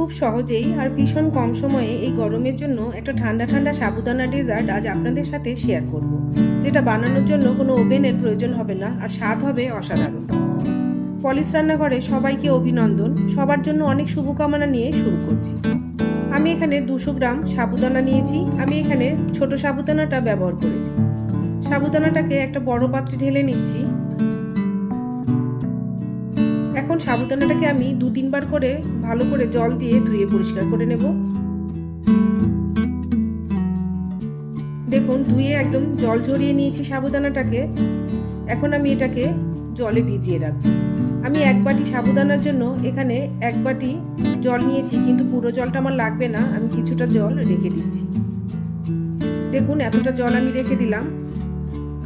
খুব সহজেই আর ভীষণ কম সময়ে এই গরমের জন্য একটা ঠান্ডা ঠান্ডা সাবুদানা ডেজার্ট আজ আপনাদের সাথে শেয়ার করব, যেটা বানানোর জন্য কোনো ওভেনের প্রয়োজন হবে না আর স্বাদ হবে অসাধারণ। পলিশ রান্নাঘরে সবাইকে অভিনন্দন, সবার জন্য অনেক শুভকামনা নিয়ে শুরু করছি। আমি এখানে দুশো গ্রাম সাবুদানা নিয়েছি, আমি এখানে ছোট সাবুদানাটা ব্যবহার করেছি। সাবুদানাটাকে একটা বড় পাত্রে ঢেলে নিচ্ছি। সাবুদানাটাকে আমি দু তিনবার করে ভালো করে জল দিয়ে ধুয়ে পরিষ্কার করে নেব। দেখুন, ধুয়ে একদম জল ঝরিয়ে নিয়েছি সাবুদানাটাকে এখন আমি এটাকে জলে ভিজিয়ে রাখব। আমি এক বাটি সাবুদানার জন্য এখানে এক বাটি জল নিয়েছি, কিন্তু পুরো জলটা আমার লাগবে না। আমি কিছুটা জল রেখে দিচ্ছি। দেখুন, এতটা জল আমি রেখে দিলাম।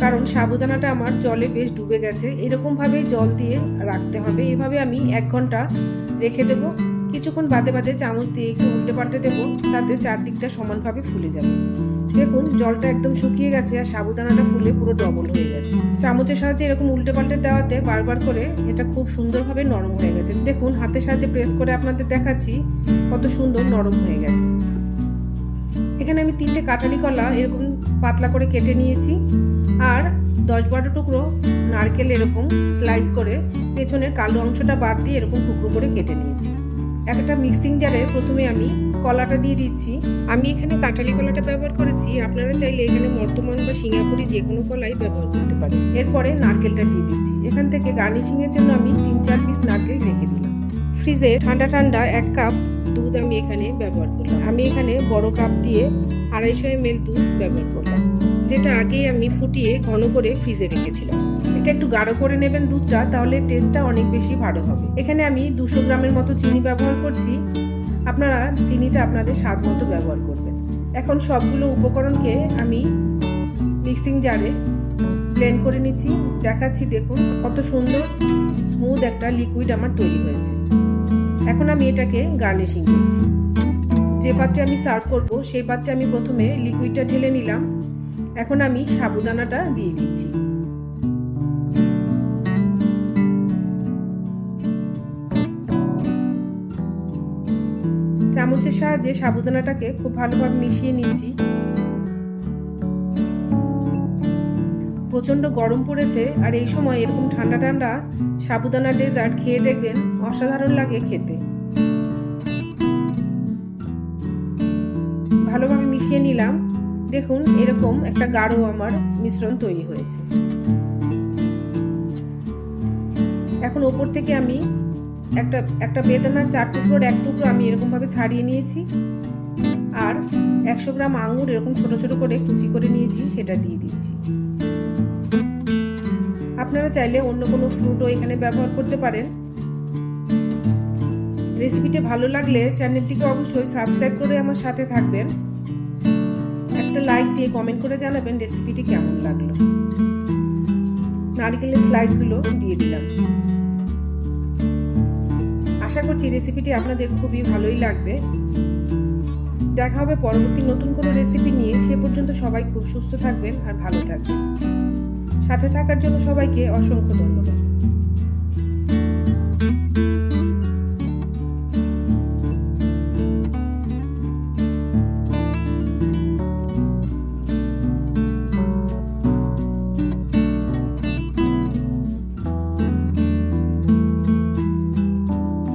কারণ সাবুদানাটা আমার জলে বেশ ডুবে গেছে। এরকমভাবে জল দিয়ে রাখতে হবে। এভাবে আমি এক ঘণ্টা রেখে দেব। কিছুক্ষণ বাদে বাদে চামচ দিয়ে একটু উল্টে পাল্টে দেবো। তাতে চারদিকটা সমানভাবে ফুলে যাবে। দেখুন, জলটা একদম শুকিয়ে গেছে আর সাবুদানাটা ফুলে পুরো ডবল হয়ে গেছে। চামচের সাহায্যে এরকম উল্টে পাল্টে দেওয়াতে বারবার করে এটা খুব সুন্দরভাবে নরম হয়ে গেছে। দেখুন, হাতের সাহায্যে প্রেস করে আপনাদের দেখাচ্ছি কত সুন্দর নরম হয়ে গেছে। এখানে আমি তিনটে কাটালি কলা এরকম পাতলা করে কেটে নিয়েছি। দশ বারো টুকরো নারকেল এরকম স্লাইস করে পেছনের কালো অংশটা বাদ দিয়ে এরকম টুকরো করে কেটে নিয়েছি। একটা মিক্সিং জারে প্রথমে আমি কলাটা দিয়ে দিচ্ছি। আমি এখানে কাঁঠালি কলাটা ব্যবহার করেছি। আপনারা চাইলে এখানে বর্তমান বা সিঙ্গাপুরি যে কোনো কলাই ব্যবহার করতে পারেন। এরপরে নারকেলটা দিয়ে দিচ্ছি। এখান থেকে গার্নিশিংয়ের জন্য আমি তিন চার পিস নারকেল রেখে দিলাম। ফ্রিজে ঠান্ডা ঠান্ডা এক কাপ দুধ আমি এখানে ব্যবহার করলাম। আমি এখানে বড় কাপ দিয়ে আড়াইশো এম দুধ ব্যবহার করলাম। যেটা আগেই আমি ফুটিয়ে ঘন করে ফ্রিজে রেখেছিলাম। এটা একটু গাঢ় করে নেবেন দুধটা, তাহলে টেস্টটা অনেক বেশি ভালো হবে। এখানে আমি দুশো গ্রামের মতো চিনি ব্যবহার করছি। আপনারা চিনিটা আপনাদের স্বাদ মতো ব্যবহার করবেন। এখন সবগুলো উপকরণকে আমি মিক্সিং জারে ব্লেন্ড করে নিচ্ছি। দেখাচ্ছি, দেখুন, কত সুন্দর স্মুথ একটা লিকুইড আমার তৈরি হয়েছে। এখন আমি এটাকে গার্নিশিং করছি। যে পাত্রে আমি সার্ভ করব, সেই পাত্রে আমি প্রথমে লিকুইডটা ঢেলে নিলাম। এখন আমি সাবুদানাটা দিয়ে দিচ্ছি। চামচের সাহায্যে সাবুদানাটাকে খুব ভালোভাবে মিশিয়ে নিচ্ছি। প্রচণ্ড গরম পড়েছে আর এই সময় এরকম ঠান্ডা ঠান্ডা সাবুদানা ডেজার্ট খেয়ে দেখবেন অসাধারণ লাগে খেতে। ভালোভাবে মিশিয়ে নিলাম। দেখুন, এরকম একটা গাঢ় আমার মিশ্রণ তৈরি হয়েছে। এখন ওপর থেকে আমি একটা একটা বেদানার চার টুকরোর এক টুকরো আমি এরকমভাবে ছাড়িয়ে নিয়েছি। আর একশো গ্রাম আঙুর এরকম ছোট ছোট করে কুচি করে নিয়েছি, সেটা দিয়ে দিচ্ছি। আপনারা চাইলে অন্য কোনো ফ্রুটও এখানে ব্যবহার করতে পারেন। রেসিপিটা ভালো লাগলে চ্যানেলটিকে অবশ্যই সাবস্ক্রাইব করে আমার সাথে থাকবেন। একটা লাইক দিয়ে কমেন্ট করে জানাবেন রেসিপিটি কেমন লাগল। নারকেলের স্লাইসগুলো দিয়ে দিলাম। আশা করছি রেসিপিটি আপনাদের খুবই ভালোই লাগবে। দেখা হবে পরবর্তী নতুন কোনো রেসিপি নিয়ে। সে পর্যন্ত সবাই খুব সুস্থ থাকবেন আর ভালো থাকবেন। সাথে থাকার জন্য সবাইকে অসংখ্য ধন্যবাদ।